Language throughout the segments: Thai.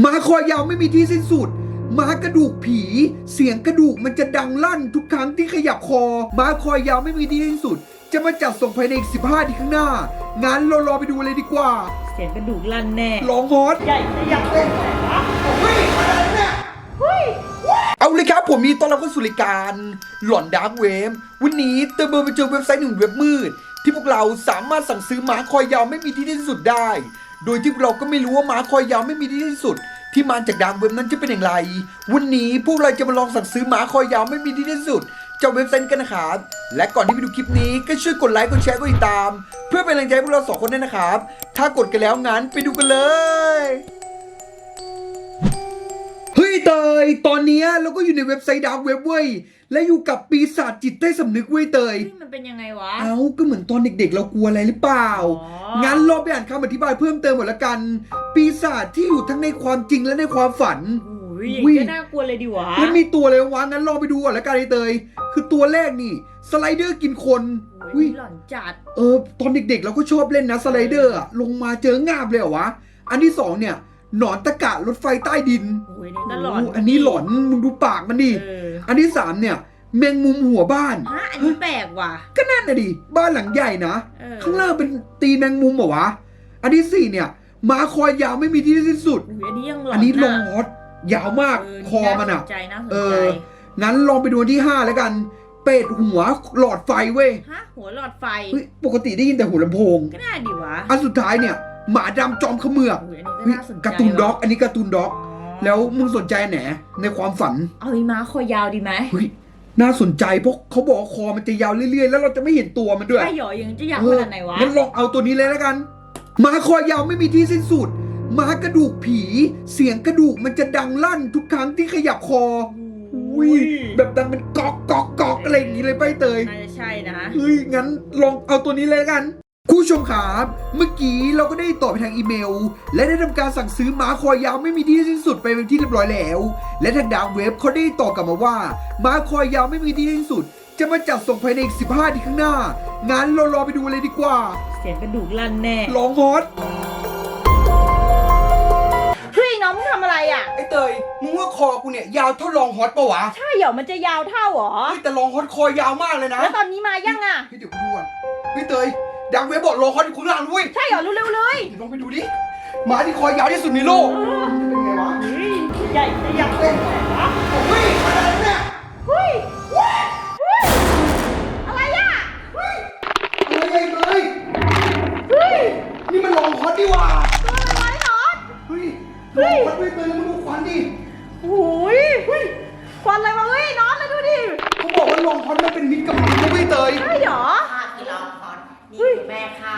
หมาคอยาวไม่มีที่สิ้นสุดหมากระดูกผี เสียงกระดูกมันจะดังลั่นทุกครั้งที่ขยับคอหมาคอยาวไม่มีที่สิ้นสุด จะมาจัดส่งภายในอีก15ทีข้างหน้างั้นเรารอไปดูเลยดีกว่าเสียงกระดูกลั่นแน่ลองฮอตใหญ่ใหญ่เลยเฮ้ยอะไรเนี่ยเฮ้ยเอาเลยครับผมมีต้อนรับเข้าสู่รายการ หลอนดาร์กเวฟวันนี้เติมเบอร์ไปเจอเว็บไซต์หนึ่งเว็บมืด ที่พวกเราสามารถสั่งซื้อหมาคอยยาวไม่มีที่สิ้นสุดได้ โดยที่เราก็ไม่รู้ว่าหมาคอยยาวไม่มีที่สุด ที่มาจากดามเว็บนั้นจะเป็นอย่างไร วันนี้พวกเราจะมาลองสั่งซื้อหมาคอยยาวไม่มีที่สุดจากเว็บไซต์กันนะครับ และก่อนที่ไปดูคลิปนี้ก็ช่วยกดไลค์ กดแชร์ กดติดตาม เพื่อเป็นแรงใจให้พวกเราสองคนด้วยนะครับ ถ้ากดกันแล้วงั้นไปดูกันเลย เฮ้ยเตย ตอนเนี้ยเราก็อยู่ในเว็บไซต์ดาร์กเว็บเว้ย และอยู่กับปีศาจจิตใต้สำนึกเว้ยเตยเฮ้ยมันเป็นยังไงวะ เอ้า ก็เหมือนตอนเด็กๆ เรากลัวอะไรหรือเปล่าอ๋องั้นลองไปอ่านคำอธิบายเพิ่มเติมหมดละกัน ปีศาจที่อยู่ทั้งในความจริงและในความฝันโอ้ยอุ้ยก็น่ากลัวเลยดิวะแล้วมีตัวอะไรวะ งั้นลองไปดูก่อนละกันไอ้เตย คือตัวแรกนี่ สไลเดอร์กินคนโอ้อุ้ยยหลอนจัด เออ ตอนเด็กๆ เราก็ชอบเล่นนะสไลเดอร์อะลงมาเจองาบเลยเหรอวะ อันที่สองเนี่ย หนอนตะกะรถไฟใต้ดินโอ้ยนี่ก็หลอนโอันนี้หลอนมึงดูปากมันดิ เอออันที่สามเนี่ยแมงมุมหัวบ้าน ฮะอันนี้แปลกว่ะก็นั่นน่ะดิบ้านหลังใหญ่นะ เออข้างล่างเป็นตีแมงมุมเหรอวะ อันที่สี่เนี่ยหมาคอยยาวไม่มีที่สิ้นสุด โอ้ยอันนี้ยังหลอนอันนี้ลงะฮอตยาวมากเคอมันอะาสนใจน่าสนเอใจอ งั้นลองไปดูอันที่ห้าแล้วกัน เป็ดหัวหลอดไฟเว้ยฮะหัวหลอดไฟเฮ้ยปกติได้ยินแต่หัวลำโพง ก็น่าดิวะอันสุดท้ายเนี่ย หมาดำจอมเขมือบโอ้ยอันนี้ก็เฮ้ยน่าสนใจการ์ตูนด็อกว่ะอันนี้การ์ตูนด็อกอ๋อแล้วมึงสนใจอันไหนในความฝันเอาอีม้าคอยาวดีไหมเฮ้ยน่าสนใจเพราะเขาบอกว่าคอมันจะยาวเรื่อยๆ แล้วเราจะไม่เห็นตัวมันด้วย ใช่หรอยังจะอยากเอขอนาดไหนวะ งั้นลองเอาตัวนี้เลยแล้วกันหมาคอยาวไม่มีที่สิ้นสุดหมากระดูกผี เสียงกระดูกมันจะดังลั่นทุกครั้งที่ขยับคออุ้ยแบบดังเป็นกอกกอกกอกอะไรอย่างนี้เลยไปเตยน่าจะใช่นะ เฮ้ยงั้นลองเอาตัวนี้เลยละกัน คุณผู้ชมครับเมื่อกี้เราก็ได้ตอบไปทางอีเมล และได้ทำการสั่งซื้อหมาคอยาวไม่มีที่สิ้นสุดไปเป็นที่เรียบร้อยแล้ว และทางดาวเว็บเขาได้ตอบกลับมาว่าหมาคอยาวไม่มีที่สิ้นสุด จะมาจัดส่งภายในอีก15ทีข้างหน้างั้นเรารอไปดูเลยดีกว่า เสียงกระดูกลั่นแน่ลองฮอตเฮ้ยน้องมึงทำอะไรอะ ไอ้เตยมึงว่าคอกูเนี่ยยาวเท่าลองฮอตปะวะใช่เหรอมันจะยาวเท่าเหรอ เฮ้ยแต่ลองฮอตคอยาวมากเลยนะแล้วตอนนี้มายังอะเฮ้ยเดี๋ยวกูดูก่อนเฮ้ยเตย ดังเว็บบอกลองฮอตอยู่ข้างล่างด้วย ใช่เหรอเร็วๆเลยลองไปดูดิหมาที่คอยาวที่สุดในโลก เป็นไงวะเฮ้ยใหญ่ใหญ่เฮ้ยเฮ้ยอะไรเนี่ยเฮ้ยอะไรอะอะไรเลยเฮ้ยนี่มันลองฮอตดีหว่าตัวอะไรวะไอ้หนอนเฮ้ยเฮ้ลองยฮอตด้วยเตยแล้วมึงดูควันดิโอ้ยควันอะไรวะเฮ้ยนอนเลยดูดิเขาบอกว่าลองฮอตมันเป็นมิตรกับมนุษย์นะเว้ยเตยใช่เหรอ แม่ข้า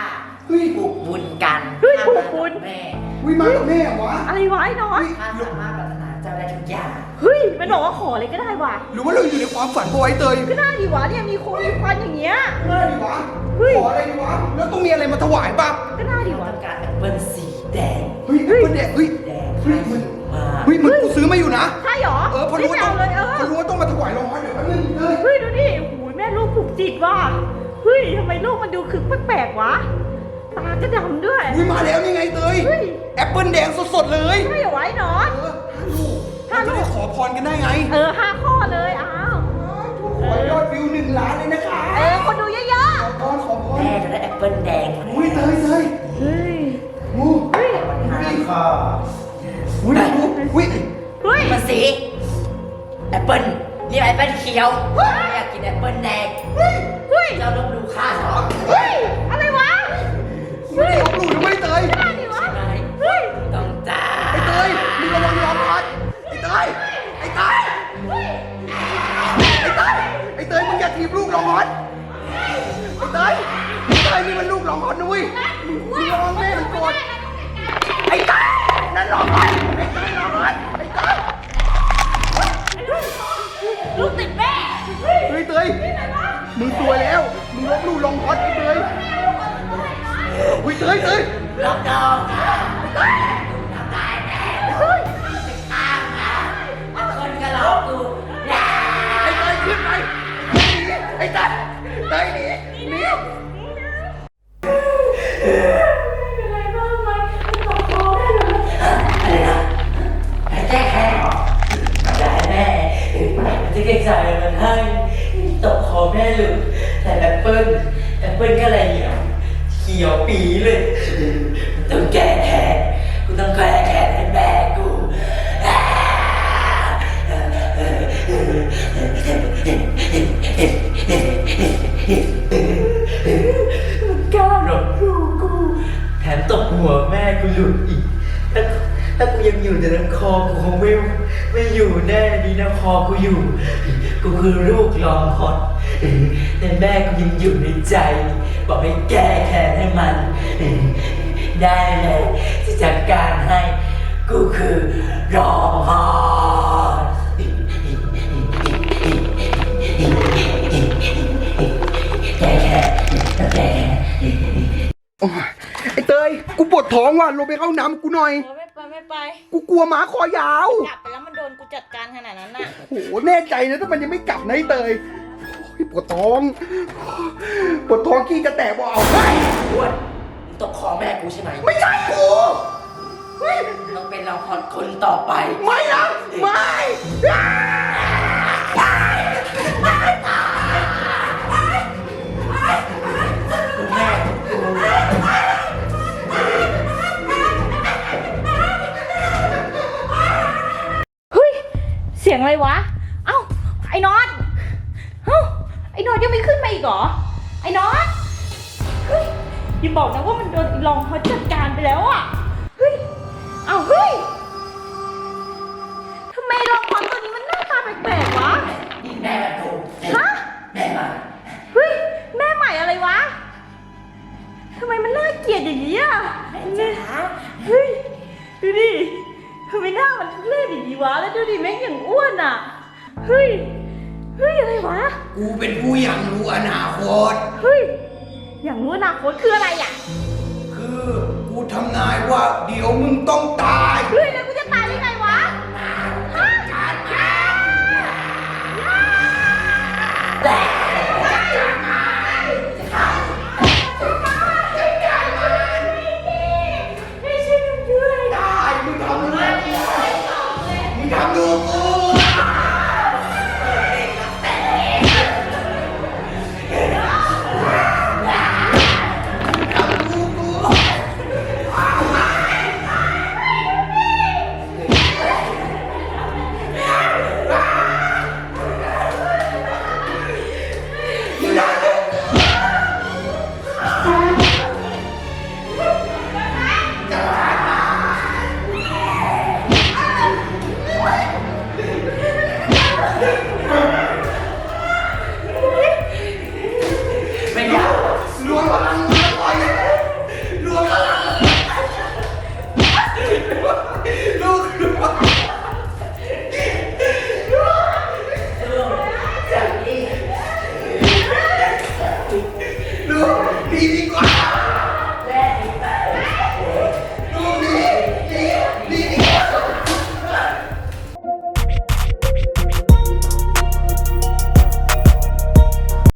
เฮ้ยผูกบุญกันเฮ้ยข้าผูกมาบุญกับแม่เฮ้ยมากับแม่เหรอวะอะไรวะไอ้นอนข้าสามารถปรารถนาเจ้าได้ทุกอย่างเฮ้ยมันบอกว่าขออะไรก็ได้ว่ะหรือว่าเราอยู่ในความฝันปะวะไอ้เตยก็ได้ดิวะเนี่ยมีโคมีควันอย่างเงี้ยน่าดีวะเฮ้ย ขออะไรดีวะแล้วต้องมีอะไรมาถวายป่ะก็ได้ดิต้วะองการแอปเปิลสีแดงเฮ้ยแอปเปิ้ลเนี่ยเฮ้ย แดงเฮ้ยมัน มาเฮ้ยมันกูซื้อมาอยู่นะ ใช่เหรอเออพอรู้ว่าไม่ต้องเอาเลยเอพออรู้ว่าต้องมาถวายลองฮอตเดี๋ยวแป๊บนึงเตยเฮ้ยดูดิโอ้ยแม่ลูกผูกจิตว่ะ เฮ้ยทำไมลูกมันดูคึกแปลกๆวะตาจะดำด้วย อุ้ยมาแล้วนี่ไงเตยเฮ้ย แอปเปิ้ลแดงสดๆเลยใช่เหรอวะไอ้หนอน เออห้าลูกเราจะได้ขอพรกันได้ไงเออห้าข้อเลยอ้าวขอยอดวิวหนึ่งล้านเลยนะคะเออคนดูเยอะขอพรขอพรแม่จะได้แอปเปิลแดงอุ้ยเตยเตยๆเฮ้ยอู้เฮ้ยห้าข้ออุ้ยดูอุ้ย เฮ้ยมาสีแอปเปิล นี่แอปเปิลเขียวอยากกินแอปเปิลแดงเฮ้ยเจ้าลบดูข้าเหรอเฮ้ยอะไรวะไม่ได้ลบหลู่นะเว้ยเตยไม่ได้ดิวะใช่ไหมเฮ้ยต้องจ้าไอ้เตยมึงระวังร้อนพัดไอ้เตยไอ้เตยไอ้เตยไอ้เตยมึงอย่าทีบลูกร้อนไอ้เตยไอ้เตยนี่มันลูกร้อนนะเว้ยมึงระวังแม่มันโกรธไอ้เตยนั่นร้อนไอ้เตยร้อนไอ้เตย ลูกติดแม่เฮ้ยเตยมึงตัวแล้ว มึงลบหลู่ลองฮอตไอ้เตยเฮ้ยเตยเตยล็อกดาวน์คนก็ล็อกกูไอ้เตยขึ้นไปไอ้เตยเตยหนีหนี เปิ้ลแอปเปิ้ลก็อะไรเนี่ยเขียวปีเลยต้องแก้แค้นกูต้องแก้แค้นให้แม่กูมันกล้าหรอกลูกกู แถมตบหัวแม่กูหลุดอีก ถ้าถ้ากูยังอยู่แต่ลำคอกูคงไม่ไม่อยู่แน่ดีนะคอกูอยู่ กูคือลูกลองฮอต แต่แม่กูยังอยู่ในใจ บอกให้แก้แค้นให้มัน ได้เลยจะจัดการให้ กูคือรองฮอตแก้แค้นแก้แค้นโอ้ยไอ้เตย กูปวดท้องว่ะลงไปเข้าน้ำกูหน่อยเออไม่ไปไม่ไป กูกลัวหมาคอยาว กลับไปแล้วมันโดนกูจัดการขนาดนั้นน่ะ โอ้โหแน่ใจนะถ้ามันยังไม่กลับนะไอ้เตยโอ้ย ปวดท้องปวดท้องขี้จะแตกบ่เอาไปอ้วนมึงตกคอแม่กูใช่ไหมไม่ใช่กูเฮ้ยต้องเป็นเราคนคนต่อไป ไม่นะไม่แม่กูเฮ้ย เสียงอะไรวะ อีกเหรอ ไอ้น้อตเฮ้ยอย่าบอกนะว่ามันโดนอีลองเขาจัดการไปแล้วอะ เฮ้ย เอาเฮ้ยทำไมลองคอนตัวนี้มันหน้าตาแปลกๆวะ นี่แม่มาดูฮะ แม่มาเฮ้ย แม่ใหม่อะไรวะทำไมมันน่าเกลียดอย่างนี้อะเนี่ยเฮ้ย ดูดิทำไมหน้ามันทุเรศอย่างนี้วะ แล้วดูดิแม่งอย่างอ้วนอะ เฮ้ย เฮ้ยอะไรวะ กูเป็นผู้ยังรู้อนาคต เฮ้ย อย่างรู้อนาคตคืออะไรอะ คือกูทำนายว่าเดี๋ยวมึงต้องตาย เฮ้ยแล้ว perigosa.